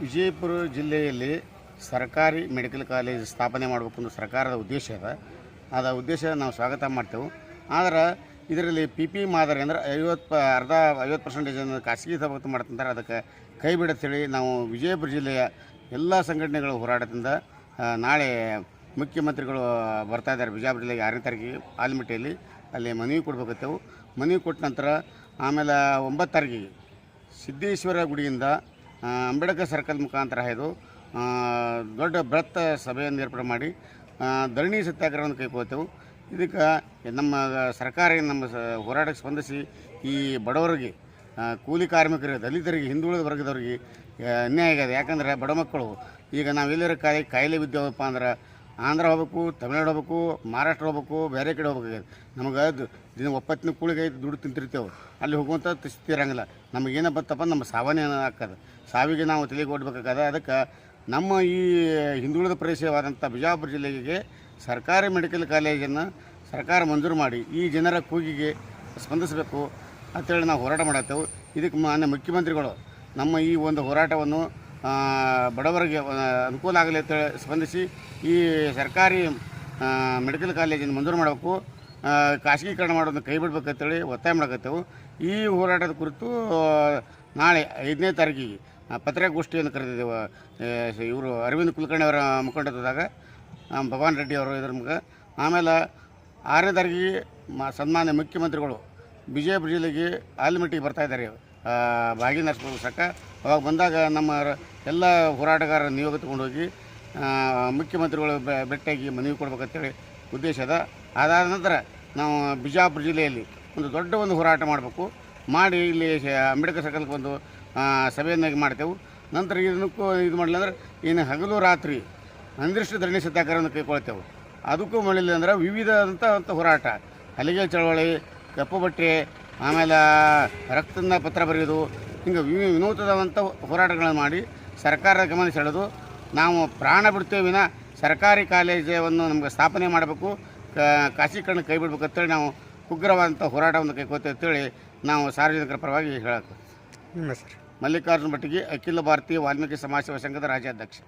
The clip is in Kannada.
ವಿಜಯಪುರ ಜಿಲ್ಲೆಯಲ್ಲಿ ಸರ್ಕಾರಿ ಮೆಡಿಕಲ್ ಕಾಲೇಜ್ ಸ್ಥಾಪನೆ ಮಾಡಬೇಕು ಅನ್ನೋ ಸರ್ಕಾರದ ಉದ್ದೇಶ ಅದ. ಅದ ಉದ್ದೇಶ ನಾವು ಸ್ವಾಗತ ಮಾಡ್ತೇವೆ. ಆದ್ರೆ ಇದರಲ್ಲಿ ಪಿ ಪಿ ಮಾದರಿ ಅಂದ್ರೆ ಐವತ್ತು ಪ- ಅರ್ಧ ಐವತ್ತು ಪರ್ಸೆಂಟೇಜನ್ನು ಖಾಸಗಿ ಸವಲತ್ತು ಮಾಡ್ತಂತಾರೆ ಅದಕ್ಕೆ ಕೈ ಬಿಡತ್ತೇಳಿ ನಾವು ವಿಜಯಪುರ ಜಿಲ್ಲೆಯ ಎಲ್ಲ ಸಂಘಟನೆಗಳ ಹೋರಾಟದಿಂದ ನಾಳೆ ಮುಖ್ಯಮಂತ್ರಿಗಳು ಬರ್ತಾ ಇದ್ದಾರೆ. ಬಿಜಾಪುರ ಜಿಲ್ಲೆಗೆ ಆರನೇ ತಾರೀಕಿಗೆ ಆಲ್ಮಟ್ಟಿಯಲ್ಲಿ ಅಲ್ಲಿ ಮನವಿ ಕೊಡ್ಬೇಕಾಗ್ತೇವೆ ಮನವಿ ಕೊಟ್ಟ ನಂತರ ಆಮೇಲೆ ಒಂಬತ್ತು ತಾರೀಕಿಗೆ ಸಿದ್ದೇಶ್ವರ ಗುಡಿಯಿಂದ ಅಂಬೇಡ್ಕರ್ ಸರ್ಕಲ್ ಮುಖಾಂತರ ಹಾಯ್ದು ದೊಡ್ಡ ಬೃಹತ್ ಸಭೆಯನ್ನು ಏರ್ಪಾಡು ಮಾಡಿ ಧರಣಿ ಸತ್ಯಾಗ್ರಹವನ್ನು ಕೈಗೊಳ್ತೇವೆ. ಇದಕ್ಕೆ ನಮ್ಮ ಸರ್ಕಾರ ನಮ್ಮ ಹೋರಾಟಕ್ಕೆ ಸ್ಪಂದಿಸಿ ಈ ಬಡವರಿಗೆ ಕೂಲಿ ಕಾರ್ಮಿಕರಿಗೆ, ದಲಿತರಿಗೆ, ಹಿಂದುಳಿದ ವರ್ಗದವರಿಗೆ ಅನ್ಯಾಯ ಆಗಿದೆ ಯಾಕಂದ್ರೆ ಬಡ ಮಕ್ಕಳು, ಈಗ ನಾವು ಎಲ್ಲರ ಕಾಯಿ ಕಾಯಿಲೆ ಬಿದ್ದೇವಪ್ಪ ಅಂದ್ರೆ ಆಂಧ್ರ ಹೋಗ್ಬೇಕು, ತಮಿಳ್ನಾಡು ಹೋಗ್ಬೇಕು, ಮಹಾರಾಷ್ಟ್ರ ಹೋಗ್ಬೇಕು, ಬೇರೆ ಕಡೆ ಹೋಗ್ಬೇಕಾಗಿದೆ ನಮಗೆ ಅದು ದಿನ ಒಪ್ಪತ್ತಿನ ಕೂಳಿಗೆ ದುಡ್ಡು ತಿಂತಿರ್ತೇವೆ. ಅಲ್ಲಿ ಹೋಗುವಂಥ ಸ್ಥಿತಿ ಇರಂಗಿಲ್ಲ. ನಮಗೇನು ಬತ್ತಪ್ಪ ನಮ್ಮ ಸಾವನೇ ಹಾಕದು. ಸಾವಿಗೆ ನಾವು ತಲೆಗೆ ಓಡಬೇಕಾಗದ ಅದಕ್ಕೆ ನಮ್ಮ ಈ ಹಿಂದುಳಿದ ಪ್ರದೇಶವಾದಂಥ ಬಿಜಾಪುರ ಜಿಲ್ಲೆಗೆ ಸರ್ಕಾರಿ ಮೆಡಿಕಲ್ ಕಾಲೇಜನ್ನು ಸರ್ಕಾರ ಮಂಜೂರು ಮಾಡಿ, ಈ ಜನರ ಕೂಗಿಗೆ ಸ್ಪಂದಿಸಬೇಕು ಅಂತೇಳಿ ನಾವು ಹೋರಾಟ ಮಾಡತ್ತೇವೆ. ಇದಕ್ಕೆ ಮಾನ್ಯ ಮುಖ್ಯಮಂತ್ರಿಗಳು ನಮ್ಮ ಈ ಒಂದು ಹೋರಾಟವನ್ನು ಬಡವರಿಗೆ ಅನುಕೂಲ ಆಗಲಿ ಅಂತೇಳಿ ಸ್ಪಂದಿಸಿ ಈ ಸರ್ಕಾರಿ ಮೆಡಿಕಲ್ ಕಾಲೇಜನ್ನು ಮಂಜೂರು ಮಾಡಬೇಕು. ಖಾಸಗೀಕರಣ ಮಾಡೋದನ್ನ ಕೈ ಬಿಡ್ಬೇಕಂತೇಳಿ ಒತ್ತಾಯ ಮಾಡಕತ್ತೇವೆ. ಈ ಹೋರಾಟದ ಕುರಿತು ನಾಳೆ ಐದನೇ ತಾರೀಕಿಗೆ ಪತ್ರಿಕಾಗೋಷ್ಠಿಯನ್ನು ಕರೆದಿದ್ದೇವೆ. ಇವರು ಅರವಿಂದ್ ಕುಲಕರ್ಣಿ ಅವರ ಮುಖಂಡತ್ವದಾಗ ಆ, ಭಗವಾನ್ ರೆಡ್ಡಿ ಅವರು ಇದ್ರ ಮುಖ. ಆಮೇಲೆ ಆರನೇ ತಾರೀಕಿಗೆ ಮ ಸನ್ಮಾನ್ಯ ಮುಖ್ಯಮಂತ್ರಿಗಳು ವಿಜಯಪುರ ಜಿಲ್ಲೆಗೆ ಆಲ್ಮಟ್ಟಿಗೆ ಬರ್ತಾ ಆ, ಭಾಗಿ ನಡ್ಸ್ಕೊಳ್ಸಕ್ಕ ಅವಾಗ ಬಂದಾಗ ನಮ್ಮ ಎಲ್ಲ ಹೋರಾಟಗಾರರ ನಿಯೋಗ ತೊಗೊಂಡೋಗಿ ಮುಖ್ಯಮಂತ್ರಿಗಳು ಭೇಟಿಯಾಗಿ ಮನವಿ ಕೊಡ್ಬೇಕಂತೇಳಿ ಉದ್ದೇಶ ಅದ. ಅದಾದ ನಂತರ ನಾವು ಬಿಜಾಪುರ ಜಿಲ್ಲೆಯಲ್ಲಿ ಒಂದು ದೊಡ್ಡ ಒಂದು ಹೋರಾಟ ಮಾಡಬೇಕು. ಮಾಡಿ ಇಲ್ಲಿ ಅಂಬೇಡ್ಕರ್ ಸರ್ಕಲ್ಗೆ ಒಂದು ಸಭೆಯನ್ನಾಗಿ ಮಾಡ್ತೇವೆ. ನಂತರ ಇದನ್ನಕ್ಕೂ ಇದು ಮಾಡಲಿಲ್ಲ ಅಂದ್ರೆ ಇನ್ನು ಹಗಲು ರಾತ್ರಿ ಅಂದಿಷ್ಟು ಧರಣಿ ಸತ್ಯಾಗ್ರಹವನ್ನು ಕೈಗೊಳ್ತೇವೆ. ಅದಕ್ಕೂ ಮಾಡಲಿಲ್ಲ ಅಂದ್ರೆ ವಿವಿಧ ಅಂತ ಹೋರಾಟ. ಹಲಿಗೆ ಚಳವಳಿ ಕಪ್ಪು ಬಟ್ಟೆ ಆಮೇಲೆ ರಕ್ತದಿಂದ ಪತ್ರ ಬರೆಯೋದು ಹಿಂಗೆ ವಿ ವಿನೂತನವಂಥ ಹೋರಾಟಗಳನ್ನು ಮಾಡಿ ಸರ್ಕಾರದ ಗಮನ ಸೆಳೆದು ನಾವು ಪ್ರಾಣ ಬಿಡ್ತೇವೆ ವಿನ ಸರ್ಕಾರಿ ಕಾಲೇಜನ್ನು ನಮಗೆ ಸ್ಥಾಪನೆ ಮಾಡಬೇಕು. ಖಾಸಗೀಕರಣ ಕೈ ಬಿಡ್ಬೇಕು ಅಂತೇಳಿ ನಾವು ಉಗ್ರವಾದಂಥ ಹೋರಾಟವನ್ನು ಕೈಕೋತೇವೆ ಅಂತೇಳಿ ನಾವು ಸಾರ್ವಜನಿಕರ ಪರವಾಗಿ ಹೇಳಕ್ಕೆ ಮಲ್ಲಿಕಾರ್ಜುನ ಭಟ್ಟಿಗೆ ಅಖಿಲ ಭಾರತೀಯ ವಾಲ್ಮೀಕಿ ಸಮಾಜ ಸೇವಾ ಸಂಘದ ರಾಜ್ಯಾಧ್ಯಕ್ಷ.